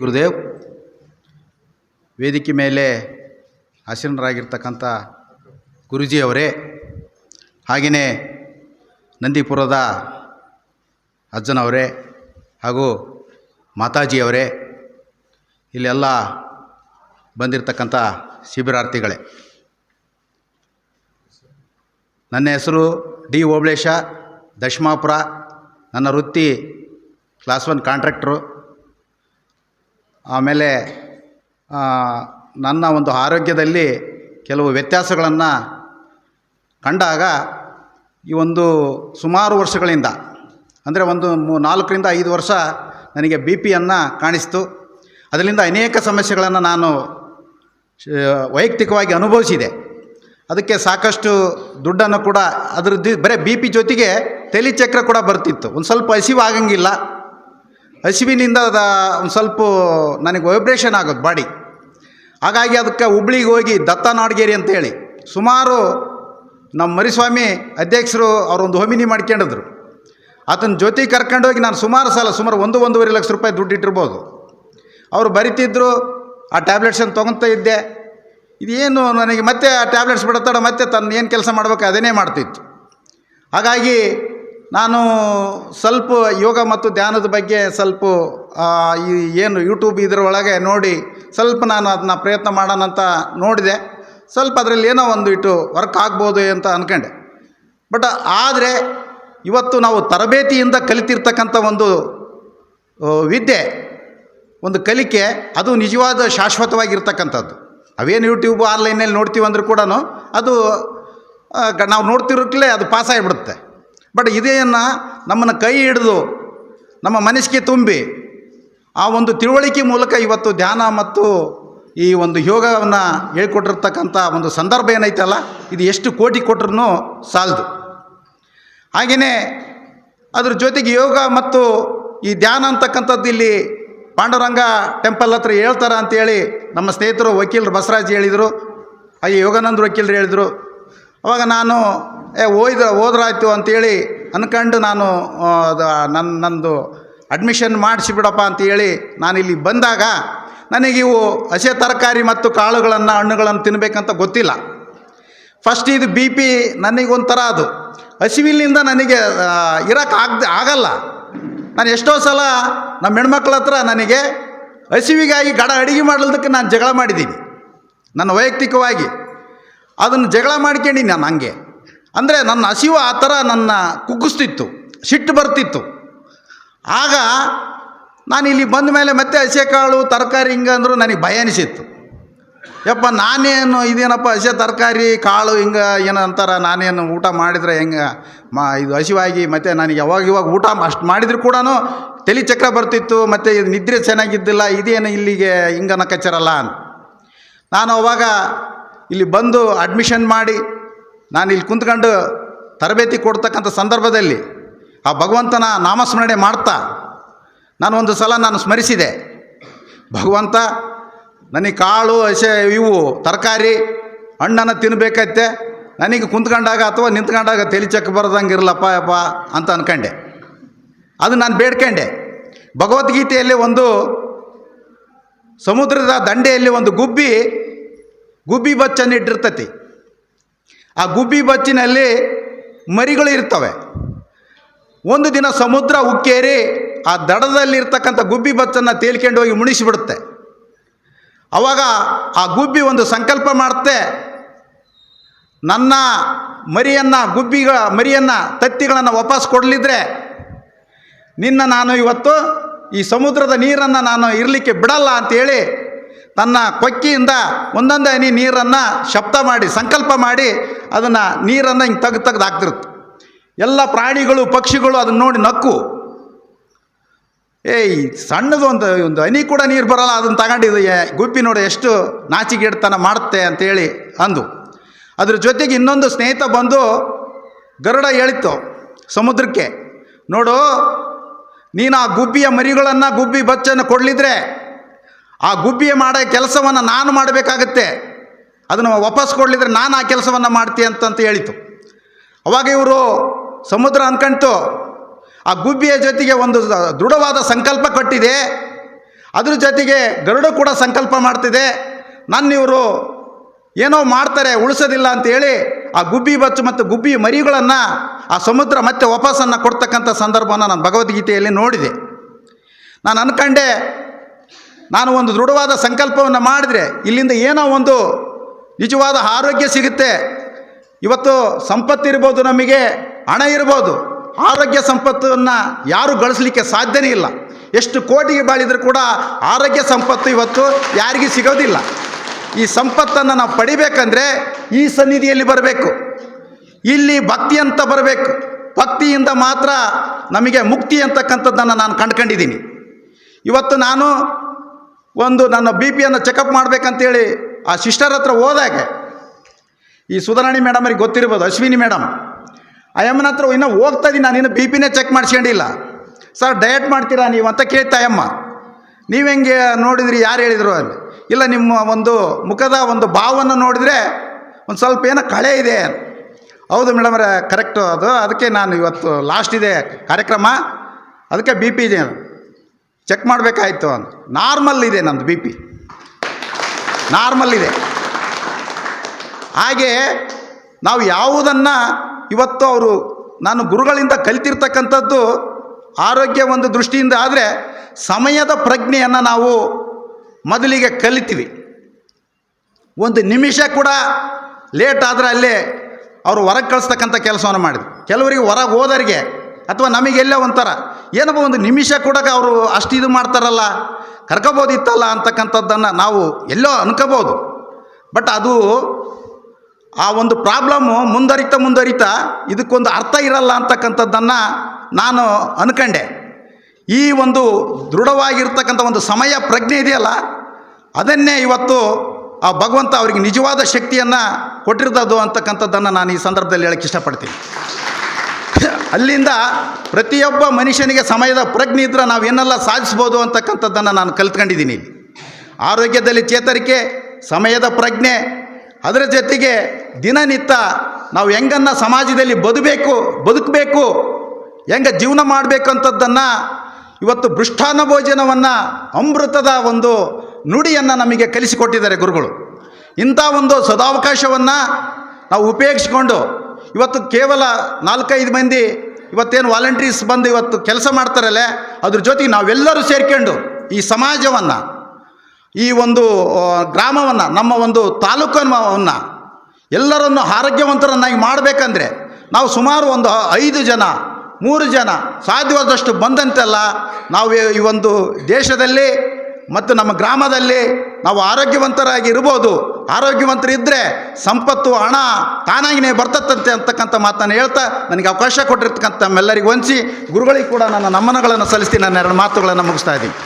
ಗುರುದೇವ್, ವೇದಿಕೆ ಮೇಲೆ ಆಸೀನರಾಗಿರ್ತಕ್ಕಂಥ ಗುರುಜಿಯವರೇ, ಹಾಗೆಯೇ ನಂದಿಪುರದ ಅಜ್ಜನವರೇ ಹಾಗೂ ಮಾತಾಜಿಯವರೇ, ಇಲ್ಲೆಲ್ಲ ಬಂದಿರತಕ್ಕಂಥ ಶಿಬಿರಾರ್ಥಿಗಳೇ. ನನ್ನ ಹೆಸರು ಡಿ ಓಬಳೇಶ, ದಶಮಾಪುರ, ನನ್ನ ವೃತ್ತಿ ಕ್ಲಾಸ್ ಒನ್ ಕಾಂಟ್ರಾಕ್ಟ್ರು. ಆಮೇಲೆ ನನ್ನ ಒಂದು ಆರೋಗ್ಯದಲ್ಲಿ ಕೆಲವು ವ್ಯತ್ಯಾಸಗಳನ್ನು ಕಂಡಾಗ ಈ ಒಂದು ಸುಮಾರು ವರ್ಷಗಳಿಂದ, ಅಂದರೆ ಒಂದು ಮೂ, ನಾಲ್ಕರಿಂದ ಐದು ವರ್ಷ ನನಗೆ ಬಿ ಪಿಯನ್ನು ಕಾಣಿಸ್ತು. ಅದರಿಂದ ಅನೇಕ ಸಮಸ್ಯೆಗಳನ್ನು ನಾನು ವೈಯಕ್ತಿಕವಾಗಿ ಅನುಭವಿಸಿದೆ. ಅದಕ್ಕೆ ಸಾಕಷ್ಟು ದುಡ್ಡನ್ನು ಕೂಡ ಅದರದ್ದು ಬರೀ ಬಿ ಪಿ ಜೊತೆಗೆ ತಲೆಚಕ್ರ ಕೂಡ ಬರ್ತಿತ್ತು. ಒಂದು ಸ್ವಲ್ಪ ಹಸಿವು ಆಗಂಗಿಲ್ಲ ಹಸಿವಿನಿಂದ ಅದು ಒಂದು ಸ್ವಲ್ಪ ನನಗೆ ವೈಬ್ರೇಷನ್ ಆಗೋದು ಬಾಡಿ. ಹಾಗಾಗಿ ಅದಕ್ಕೆ ಹುಬ್ಳಿಗೆ ಹೋಗಿ ದತ್ತ ನಾಡಗೇರಿ ಅಂತೇಳಿ ಸುಮಾರು ನಮ್ಮ ಮರಿಸ್ವಾಮಿ ಅಧ್ಯಕ್ಷರು ಅವರೊಂದು ಹೋಮಿನಿ ಮಾಡ್ಕೊಂಡಿದ್ರು. ಆತನ ಜೊತೆ ಕರ್ಕೊಂಡೋಗಿ ನಾನು ಸುಮಾರು ಸಲ ಸುಮಾರು ಒಂದು, ಒಂದೂವರೆ ಲಕ್ಷ ರೂಪಾಯಿ ದುಡ್ಡು ಇಟ್ಟಿರ್ಬೋದು. ಅವರು ಬರಿತಿದ್ರು, ಆ ಟ್ಯಾಬ್ಲೆಟ್ಸನ್ನು ತೊಗೊತಾ ಇದ್ದೆ. ಇದೇನು ನನಗೆ ಮತ್ತೆ ಆ ಟ್ಯಾಬ್ಲೆಟ್ಸ್ ಬಿಡುತ್ತಾಡೋ, ಮತ್ತೆ ತನ್ನ ಏನು ಕೆಲಸ ಮಾಡಬೇಕು ಅದನ್ನೇ ಮಾಡ್ತಿತ್ತು. ಹಾಗಾಗಿ ನಾನು ಸ್ವಲ್ಪ ಯೋಗ ಮತ್ತು ಧ್ಯಾನದ ಬಗ್ಗೆ ಸ್ವಲ್ಪ ಈ ಏನು ಯೂಟ್ಯೂಬ್ ಇದರೊಳಗೆ ನೋಡಿ ಸ್ವಲ್ಪ ನಾನು ಅದನ್ನ ಪ್ರಯತ್ನ ಮಾಡೋಣ ಅಂತ ನೋಡಿದೆ. ಸ್ವಲ್ಪ ಅದರಲ್ಲಿ ಏನೋ ಒಂದು ಇಟ್ಟು ವರ್ಕ್ ಆಗ್ಬೋದು ಅಂತ ಅಂದ್ಕೊಂಡೆ ಬಟ್ ಆದರೆ ಇವತ್ತು ನಾವು ತರಬೇತಿಯಿಂದ ಕಲಿತಿರ್ತಕ್ಕಂಥ ಒಂದು ವಿದ್ಯೆ, ಒಂದು ಕಲಿಕೆ, ಅದು ನಿಜವಾದ ಶಾಶ್ವತವಾಗಿರ್ತಕ್ಕಂಥದ್ದು. ಅವೇನು ಯೂಟ್ಯೂಬ್ ಆನ್ಲೈನಲ್ಲಿ ನೋಡ್ತೀವಿ ಅಂದರೂ ಕೂಡ ಅದು ನಾವು ನೋಡ್ತಿರೋಕ್ಲೇ ಅದು ಪಾಸ್ ಆಗಿಬಿಡುತ್ತೆ. ಬಟ್ ಇದೆಯನ್ನು ನಮ್ಮನ್ನು ಕೈ ಹಿಡಿದು ನಮ್ಮ ಮನಸ್ಸಿಗೆ ತುಂಬಿ ಆ ಒಂದು ತಿಳುವಳಿಕೆ ಮೂಲಕ ಇವತ್ತು ಧ್ಯಾನ ಮತ್ತು ಈ ಒಂದು ಯೋಗವನ್ನು ಹೇಳ್ಕೊಟ್ಟಿರ್ತಕ್ಕಂಥ ಒಂದು ಸಂದರ್ಭ ಏನೈತಲ್ಲ, ಇದು ಎಷ್ಟು ಕೋಟಿ ಕೊಟ್ರೂ ಸಾಲದು. ಹಾಗೆಯೇ ಅದ್ರ ಜೊತೆಗೆ ಯೋಗ ಮತ್ತು ಈ ಧ್ಯಾನ ಅಂತಕ್ಕಂಥದ್ದು ಇಲ್ಲಿ ಪಾಂಡುರಂಗ ಟೆಂಪಲ್ ಹತ್ರ ಹೇಳ್ತಾರೆ ಅಂತೇಳಿ ನಮ್ಮ ಸ್ನೇಹಿತರು ವಕೀಲರು ಬಸವರಾಜ್ ಹೇಳಿದರು, ಹಾಗೆ ಯೋಗಾನಂದ ವಕೀಲರು ಹೇಳಿದರು. ಅವಾಗ ನಾನು, ಏ ಓದ ಓದ್ರಾಯ್ತು ಅಂತೇಳಿ ಅಂದ್ಕೊಂಡು ನಾನು ಅದು ನನ್ನ ನಂದು ಅಡ್ಮಿಷನ್ ಮಾಡಿಸಿಬಿಡಪ್ಪ ನಾನು ಇಲ್ಲಿ ಬಂದಾಗ ನನಗೆ ಇವು ಹಸೆ ತರಕಾರಿ ಮತ್ತು ಕಾಳುಗಳನ್ನು, ಹಣ್ಣುಗಳನ್ನು ತಿನ್ನಬೇಕಂತ ಗೊತ್ತಿಲ್ಲ. ಫಸ್ಟ್ ಇದು ಬಿ ಪಿ ನನಗೊಂಥರ ಅದು. ಹಸಿವಿಲಿಂದ ನನಗೆ ಇರೋಕ್ಕೆ ಆಗ ಆಗಲ್ಲ. ನಾನು ಎಷ್ಟೋ ಸಲ ನಮ್ಮ ಹೆಣ್ಮಕ್ಳ ಹತ್ರ ನನಗೆ ಹಸಿವಿಗಾಗಿ ಗಡ ಅಡುಗೆ ಮಾಡಲ್ದಕ್ಕೆ ನಾನು ಜಗಳ ಮಾಡಿದ್ದೀನಿ. ನನ್ನ ವೈಯಕ್ತಿಕವಾಗಿ. ಅದನ್ನು ಜಗಳ ಮಾಡ್ಕೊಂಡು ನಾನು ಹಂಗೆ. ಅಂದರೆ ನನ್ನ ಹಸಿವು ಆ ಥರ ನನ್ನ ಕುಗ್ಗಿಸ್ತಿತ್ತು, ಸಿಟ್ಟು ಬರ್ತಿತ್ತು. ಆಗ ನಾನು ಇಲ್ಲಿ ಬಂದ ಮೇಲೆ ಮತ್ತೆ ಹಸೆಕಾಳು ತರಕಾರಿ ಹಿಂಗೆ ಅಂದರೂ ನನಗೆ ಭಯ ಅನಿಸಿತ್ತು. ಯಪ್ಪ, ನಾನೇನು ಇದೇನಪ್ಪ ಹಸಿ ತರಕಾರಿ, ಕಾಳು ಹಿಂಗೆ ಏನೋ ಅಂತಾರೆ, ನಾನೇನು ಊಟ ಮಾಡಿದರೆ ಹೆಂಗೆ? ಮಾ, ಇದು ಹಸಿವಾಗಿ ಮತ್ತು ನನಗೆ ಯಾವಾಗ ಇವಾಗ ಊಟ ಅಷ್ಟು ಮಾಡಿದರೂ ಕೂಡ ತಲೆ ಚಕ್ರ ಬರ್ತಿತ್ತು, ಮತ್ತು ಇದು ನಿದ್ರೆ ಚೆನ್ನಾಗಿದ್ದಿಲ್ಲ, ಇದೇನು ಇಲ್ಲಿಗೆ ಹಿಂಗನ ಕಚ್ಚರಲ್ಲ ನಾನು ಅವಾಗ ಇಲ್ಲಿ ಬಂದು ಅಡ್ಮಿಷನ್ ಮಾಡಿ ನಾನು ಇಲ್ಲಿ ಕುಂತ್ಕೊಂಡು ತರಬೇತಿ ಕೊಡ್ತಕ್ಕಂಥ ಸಂದರ್ಭದಲ್ಲಿ ಆ ಭಗವಂತನ ನಾಮಸ್ಮರಣೆ ಮಾಡ್ತಾ ನಾನು ಒಂದು ಸಲ ನಾನು ಸ್ಮರಿಸಿದೆ. ಭಗವಂತ, ನನಗೆ ಕಾಳು, ಹಸೆ, ಇವು, ತರಕಾರಿ, ಹಣ್ಣನ್ನು ತಿನ್ನಬೇಕೈತೆ ನನಗೆ ಕುಂತ್ಕೊಂಡಾಗ ಅಥವಾ ನಿಂತ್ಕೊಂಡಾಗ ತಲೆ ಚಕ್ಕ ಬರೋದಂಗೆ ಇರಲಪ್ಪ ಅಪ್ಪ ಅಂತ ಅಂದ್ಕೊಂಡೆ ಅದು ನಾನು ಬೇಡ್ಕೊಂಡೆ. ಭಗವದ್ಗೀತೆಯಲ್ಲಿ ಒಂದು ಸಮುದ್ರದ ದಂಡೆಯಲ್ಲಿ ಒಂದು ಗುಬ್ಬಿ ಗುಬ್ಬಿ ಬಚ್ಚನ್ನು ಇಟ್ಟಿರ್ತತಿ. ಆ ಗುಬ್ಬಿ ಬಚ್ಚಿನಲ್ಲಿ ಮರಿಗಳು ಇರ್ತವೆ. ಒಂದು ದಿನ ಸಮುದ್ರ ಉಕ್ಕೇರಿ ಆ ದಡದಲ್ಲಿರ್ತಕ್ಕಂಥ ಗುಬ್ಬಿ ಬಚ್ಚನ್ನು ತೇಲ್ಕೊಂಡು ಹೋಗಿ ಮುಣಿಸಿಬಿಡುತ್ತೆ. ಅವಾಗ ಆ ಗುಬ್ಬಿ ಒಂದು ಸಂಕಲ್ಪ ಮಾಡುತ್ತೆ ನನ್ನ ಮರಿಯನ್ನು, ಗುಬ್ಬಿಗಳ ಮರಿಯನ್ನು, ತತ್ತಿಗಳನ್ನು ವಾಪಸ್ ಕೊಡಲಿದ್ರೆ ನಿನ್ನ ನಾನು ಇವತ್ತು ಈ ಸಮುದ್ರದ ನೀರನ್ನು ನಾನು ಇರಲಿಕ್ಕೆ ಬಿಡಲ್ಲ ಅಂತೇಳಿ ತನ್ನ ಕೊಕ್ಕಿಯಿಂದ ಒಂದೊಂದು ಹನಿ ನೀರನ್ನು ಶಬ್ದ ಮಾಡಿ, ಸಂಕಲ್ಪ ಮಾಡಿ ಅದನ್ನು ನೀರನ್ನು ಹಿಂಗೆ ತೆಗೆದು ತೆಗೆದು ಹಾಕ್ತಿರುತ್ತೆ. ಎಲ್ಲ ಪ್ರಾಣಿಗಳು, ಪಕ್ಷಿಗಳು ಅದನ್ನು ನೋಡಿ ನಕ್ಕು. ಏಯ್, ಸಣ್ಣದು ಒಂದು ಒಂದು ಹನಿ ಕೂಡ ನೀರು ಬರಲ್ಲ, ಅದನ್ನು ತಗೊಂಡಿದ್ದು. ಗುಬ್ಬಿ ನೋಡಿ ಎಷ್ಟು ನಾಚಿಗೆಡ್ತನ ಮಾಡುತ್ತೆ ಅಂತೇಳಿ ಅಂದು. ಅದ್ರ ಜೊತೆಗೆ ಇನ್ನೊಂದು ಸ್ನೇಹಿತ ಬಂದು ಗರುಡ ಹೇಳಿತ್ತು ಸಮುದ್ರಕ್ಕೆ, ನೋಡು, ನೀನು ಆ ಗುಬ್ಬಿಯ ಮರಿಗಳನ್ನು, ಗುಬ್ಬಿ ಬಚ್ಚನ್ನು ಕೊಡಲಿದ್ರೆ ಆ ಗುಬ್ಬಿಯ ಮಾಡೋ ಕೆಲಸವನ್ನು ನಾನು ಮಾಡಬೇಕಾಗತ್ತೆ. ಅದನ್ನು ವಾಪಸ್ ಕೊಡಲಿದ್ರೆ ನಾನು ಆ ಕೆಲಸವನ್ನು ಮಾಡ್ತೀನಿ ಅಂತಂತ ಹೇಳಿತು. ಅವಾಗ ಇವರು ಸಮುದ್ರ ಅನ್ಕಂತು ಆ ಗುಬ್ಬಿಯ ಜೊತೆಗೆ ಒಂದು ದೃಢವಾದ ಸಂಕಲ್ಪ ಕಟ್ಟಿದೆ. ಅದ್ರ ಜೊತೆಗೆ ಗರುಡ ಕೂಡ ಸಂಕಲ್ಪ ಮಾಡ್ತಿದೆ. ನನ್ನ ಇವರು ಏನೋ ಮಾಡ್ತಾರೆ, ಉಳಿಸೋದಿಲ್ಲ ಅಂತೇಳಿ ಆ ಗುಬ್ಬಿ ಬಚ್ಚು ಮತ್ತು ಗುಬ್ಬಿ ಮರಿಗಳನ್ನು ಆ ಸಮುದ್ರ ಮತ್ತೆ ವಾಪಸ್ಸನ್ನು ಕೊಡ್ತಕ್ಕಂಥ ಸಂದರ್ಭವನ್ನು ನಾನು ಭಗವದ್ಗೀತೆಯಲ್ಲಿ ನೋಡಿದೆ. ನಾನು ಅನ್ಕಂಡೆ ನಾನು ಒಂದು ದೃಢವಾದ ಸಂಕಲ್ಪವನ್ನು ಮಾಡಿದರೆ ಇಲ್ಲಿಂದ ಏನೋ ಒಂದು ನಿಜವಾದ ಆರೋಗ್ಯ ಸಿಗುತ್ತೆ. ಇವತ್ತು ಸಂಪತ್ತಿರ್ಬೋದು ನಮಗೆ, ಹಣ ಇರ್ಬೋದು. ಆರೋಗ್ಯ ಸಂಪತ್ತನ್ನು ಯಾರು ಗಳಿಸ್ಲಿಕ್ಕೆ ಸಾಧ್ಯನೇ ಇಲ್ಲ. ಎಷ್ಟು ಕೋಟಿಗೆ ಬಾಳಿದರೂ ಕೂಡ ಆರೋಗ್ಯ ಸಂಪತ್ತು ಇವತ್ತು ಯಾರಿಗೂ ಸಿಗೋದಿಲ್ಲ. ಈ ಸಂಪತ್ತನ್ನು ನಾವು ಪಡಿಬೇಕಂದ್ರೆ ಈ ಸನ್ನಿಧಿಯಲ್ಲಿ ಬರಬೇಕು. ಇಲ್ಲಿ ಭಕ್ತಿ ಅಂತ ಬರಬೇಕು. ಭಕ್ತಿಯಿಂದ ಮಾತ್ರ ನಮಗೆ ಮುಕ್ತಿ ಅಂತಕ್ಕಂಥದ್ದನ್ನು ನಾನು ಕಂಡ್ಕೊಂಡಿದ್ದೀನಿ. ಇವತ್ತು ನಾನು ಒಂದು ನನ್ನ ಬಿ ಪಿಯನ್ನು ಚೆಕಪ್ ಮಾಡಬೇಕಂತೇಳಿ ಆ ಸಿಸ್ಟರ್ ಹತ್ರ ಹೋದಾಗ. ಈ ಸುಧಾರಾಣಿ ಮೇಡಮ್ ಅವ್ರಿಗೆ ಗೊತ್ತಿರ್ಬೋದು, ಅಶ್ವಿನಿ ಮೇಡಮ್ ಅಯ್ಯಮ್ಮನ ಹತ್ರ ಇನ್ನೂ ಹೋಗ್ತಾ ಇದ್ದೀನಿ ನಾನು ಇನ್ನೂ ಬಿ ಪಿನೇ ಚೆಕ್ ಮಾಡಿಸ್ಕೊಂಡಿಲ್ಲ. ಸರ್ ಡಯಟ್ ಮಾಡ್ತೀರಾ ನೀವು ಅಂತ ಕೇಳ್ತಾ ಅಮ್ಮ ನೀವು ಹೆಂಗೆ ನೋಡಿದ್ರಿ, ಯಾರು ಹೇಳಿದರು ಅಲ್ಲಿ? ಇಲ್ಲ, ನಿಮ್ಮ ಒಂದು ಮುಖದ ಒಂದು ಭಾವವನ್ನು ನೋಡಿದರೆ ಒಂದು ಸ್ವಲ್ಪ ಏನೋ ಕಳೆ ಇದೆ. ಹೌದು ಮೇಡಮ್ರೆ ಕರೆಕ್ಟು ಅದು. ಅದಕ್ಕೆ ನಾನು ಇವತ್ತು ಲಾಸ್ಟ್ ಇದೆ ಕಾರ್ಯಕ್ರಮ. ಅದಕ್ಕೆ ಬಿ ಪಿ ಇದೆ ಚೆಕ್ ಮಾಡಬೇಕಾಯ್ತು ಅಂತ. ನಾರ್ಮಲ್ ಇದೆ ನಂದು ಬಿ ಪಿ ನಾರ್ಮಲ್ ಇದೆ. ಹಾಗೆ ನಾವು ಯಾವುದನ್ನು ಇವತ್ತು ಅವರು ನಾನು ಗುರುಗಳಿಂದ ಕಲಿತಿರ್ತಕ್ಕಂಥದ್ದು ಆರೋಗ್ಯ ಒಂದು ದೃಷ್ಟಿಯಿಂದ ಆದರೆ ಸಮಯದ ಪ್ರಜ್ಞೆಯನ್ನು ನಾವು ಮೊದಲಿಗೆ ಕಲಿತೀವಿ. ಒಂದು ನಿಮಿಷ ಕೂಡ ಲೇಟ್ ಆದರೆ ಅಲ್ಲೇ ಅವರು ಹೊರಗೆ ಕಳಿಸ್ತಕ್ಕಂಥ ಕೆಲಸವನ್ನು ಮಾಡಿದ್ರು. ಕೆಲವರಿಗೆ ಹೊರಗೆ ಹೋದವರಿಗೆ, ಅಥವಾ ನಮಗೆಲ್ಲ ಒಂಥರ. ಏನಪ್ಪ ಒಂದು ನಿಮಿಷ ಕೂಡ ಅವರು ಅಷ್ಟು ಇದು ಮಾಡ್ತಾರಲ್ಲ, ಕರ್ಕೋಬೋದಿತ್ತಲ್ಲ ಅಂತಕ್ಕಂಥದ್ದನ್ನು ನಾವು ಎಲ್ಲೋ ಅನ್ಕೋಬೋದು. ಬಟ್ ಅದು ಆ ಒಂದು ಪ್ರಾಬ್ಲಮ್ಮು ಮುಂದರಿತಾ ಮುಂದರಿತಾ ಇದಕ್ಕೊಂದು ಅರ್ಥ ಇರಲ್ಲ ಅಂತಕ್ಕಂಥದ್ದನ್ನು ನಾನು ಅನ್ಕಂಡೆ. ಈ ಒಂದು ದೃಢವಾಗಿರ್ತಕ್ಕಂಥ ಒಂದು ಸಮಯ ಪ್ರಜ್ಞೆ ಇದೆಯಲ್ಲ, ಅದನ್ನೇ ಇವತ್ತು ಆ ಭಗವಂತ ಅವರಿಗೆ ನಿಜವಾದ ಶಕ್ತಿಯನ್ನು ಕೊಟ್ಟಿರ್ತದ್ದು ಅಂತಕ್ಕಂಥದ್ದನ್ನು ನಾನು ಈ ಸಂದರ್ಭದಲ್ಲಿ ಹೇಳಕ್ಕೆ ಇಷ್ಟಪಡ್ತೀನಿ. ಅಲ್ಲಿಂದ ಪ್ರತಿಯೊಬ್ಬ ಮನುಷ್ಯನಿಗೆ ಸಮಯದ ಪ್ರಜ್ಞೆ ಇದ್ದರೆ ನಾವು ಏನೆಲ್ಲ ಸಾಧಿಸ್ಬೋದು ಅಂತಕ್ಕಂಥದ್ದನ್ನು ನಾನು ಕಲ್ತ್ಕೊಂಡಿದ್ದೀನಿ ಆರೋಗ್ಯದಲ್ಲಿ ಚೇತರಿಕೆ, ಸಮಯದ ಪ್ರಜ್ಞೆ, ಅದರ ಜೊತೆಗೆ ದಿನನಿತ್ಯ ನಾವು ಹೆಂಗನ್ನ ಸಮಾಜದಲ್ಲಿ ಬದುಬೇಕು, ಬದುಕಬೇಕು, ಹೆಂಗೆ ಜೀವನ ಮಾಡಬೇಕಂಥದ್ದನ್ನು ಇವತ್ತು ಮೃಷ್ಟಾನ್ನ ಭೋಜನವನ್ನು ಅಮೃತದ ಒಂದು ನುಡಿಯನ್ನು ನಮಗೆ ಕಲಿಸಿಕೊಟ್ಟಿದ್ದಾರೆ ಗುರುಗಳು. ಇಂಥ ಒಂದು ಸದಾವಕಾಶವನ್ನು ನಾವು ಉಪಯೋಗಿಸ್ಕೊಂಡು ಇವತ್ತು ಕೇವಲ ನಾಲ್ಕೈದು ಮಂದಿ ಇವತ್ತೇನು ವಾಲಂಟ್ರೀಸ್ ಬಂದು ಇವತ್ತು ಕೆಲಸ ಮಾಡ್ತಾರಲ್ಲ, ಅದ್ರ ಜೊತೆಗೆ ನಾವೆಲ್ಲರೂ ಸೇರಿಕೊಂಡು ಈ ಸಮಾಜವನ್ನು, ಈ ಒಂದು ಗ್ರಾಮವನ್ನು, ನಮ್ಮ ಒಂದು ತಾಲೂಕನ್ನು ಎಲ್ಲರನ್ನು ಆರೋಗ್ಯವಂತರನ್ನಾಗಿ ಮಾಡಬೇಕಂದ್ರೆ ನಾವು ಸುಮಾರು ಒಂದು ಐದು ಜನ, ಮೂರು ಜನ ಸಾಧ್ಯವಾದಷ್ಟು ಬಂದಂತೆಲ್ಲ ನಾವು ಈ ಒಂದು ದೇಶದಲ್ಲಿ ಮತ್ತು ನಮ್ಮ ಗ್ರಾಮದಲ್ಲಿ ನಾವು ಆರೋಗ್ಯವಂತರಾಗಿ ಇರ್ಬೋದು. ಆರೋಗ್ಯವಂತರಿದ್ದರೆ ಸಂಪತ್ತು, ಹಣ ತಾನಾಗಿನೇ ಬರ್ತತ್ತಂತೆ ಅಂತಕ್ಕಂಥ ಮಾತನ್ನು ಹೇಳ್ತಾ ನನಗೆ ಅವಕಾಶ ಕೊಟ್ಟಿರ್ತಕ್ಕಂಥ ನಮ್ಮೆಲ್ಲರಿಗೂ ವಂಚಿ, ಗುರುಗಳಿಗೆ ಕೂಡ ನನ್ನ ನಮನಗಳನ್ನು ಸಲ್ಲಿಸ್ತೀನಿ ನನ್ನ ಎರಡು ಮಾತುಗಳನ್ನು ಮುಗಿಸ್ತಾ ಇದ್ದೀನಿ.